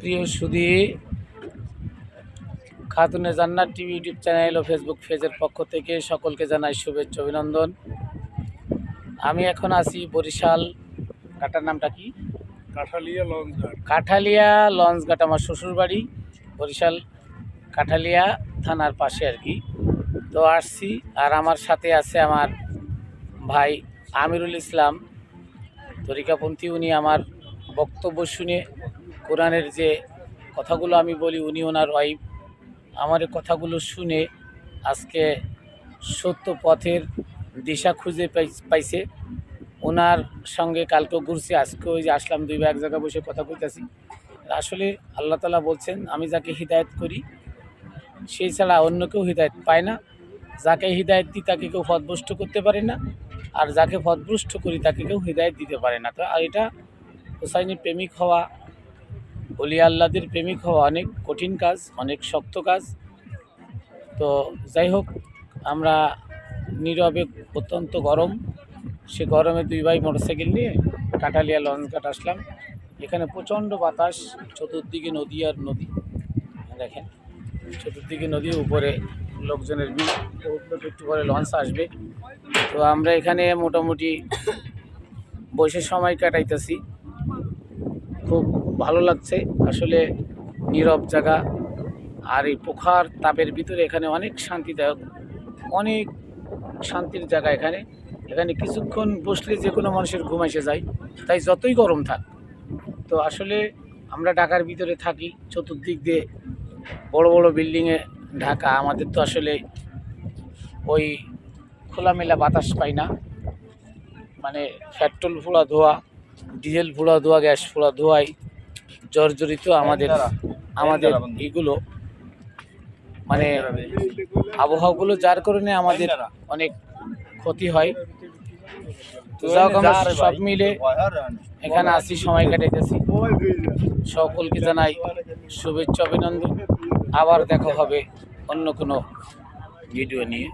প্রিয় সুধী Khatune Jannat TV YouTube channel ও Facebook পেজের পক্ষ থেকে সকলকে জানাই শুভেচ্ছা অভিনন্দন। আমি এখন আছি বরিশাল কাটার নামটা কি? কাঠালিয়া লঞ্চ ঘাট। কাঠালিয়া লঞ্চঘাট আমার শ্বশুর বাড়ি বরিশাল কাঠালিয়া থানার পাশে আর কি। তো আসছি আর আমার সাথে আছে আমার ভাই আমিরুল ইসলাম তরিকাপন্থী। উনি আমার বক্তব্য শুনে কোরআনের যে কথাগুলো আমি বলি, উনি ওনার ওয়াইফ, আমার কথাগুলো শুনে আজকে সত্য পথের দিশা খুঁজে পাই- পাইছে। ওনার সঙ্গে কালকে ঘুরছি, আজকে ওই যে আসলাম, দুই বা এক জায়গায় বসে কথা কইতাছি। আসলে আল্লাহ তালা বলছেন, আমি যাকে হৃদায়ত করি সেই ছাড়া অন্য কেউ হৃদায়ত পায় না। যাকে হৃদায়ত দিই, তাকে কেউ পথভ্রষ্ট করতে পারে না। আর যাকে পথভ্রষ্ট করি, তাকে কেউ হৃদায়ত দিতে পারে না। তো আর এটা হোসাইনের প্রেমিক হওয়া অলি আল্লাদের প্রেমিক হওয়া অনেক কঠিন কাজ, অনেক শক্ত কাজ। তো যাই হোক, আমরা নীরবে অত্যন্ত গরম। সে গরমে দুই ভাই মোটরসাইকেল নিয়ে কাটালিয়া লঞ্চ ঘাট আসলাম। এখানে প্রচণ্ড বাতাস, চতুর্দিকে নদী আর নদী। দেখেন, চতুর্দিকে নদীর উপরে লোকজনের ভিড়। একটু পরে লঞ্চ আসবে। তো আমরা এখানে মোটামুটি বসে সময় কাটাইতেছি। খুব ভালো লাগছে। আসলে নীরব জায়গা। আর এই পোখার তাপের ভিতরে এখানে অনেক শান্তিদায়ক, অনেক শান্তির জায়গা এখানে। এখানে কিছুক্ষণ বসলে যে কোনো মানুষের ঘুম এসে যায়। তাই যতই গরম থাক। তো আসলে আমরা ঢাকার ভিতরে থাকি, চতুর্দিক দিয়ে বড় বড় বিল্ডিংয়ে ঢাকা। আমাদের তো আসলে ওই খোলামেলা বাতাস পাই না। মানে পেট্রোল ফোড়া ধোয়া। ডিজেল ফোড়া ধোয়া গ্যাস ফোড়া ধোয়াই জর্জরিত আমাদের আমাদের এগুলো। মানে আবহাওয়াগুলো যার কারণে আমাদের অনেক ক্ষতি হয়। তো আমরা সব মিলে এখানে আসি সময় কাটাইতেছি। সকলকে জানাই শুভেচ্ছা অভিনন্দন। আবার দেখা হবে অন্য কোনো ভিডিও নিয়ে।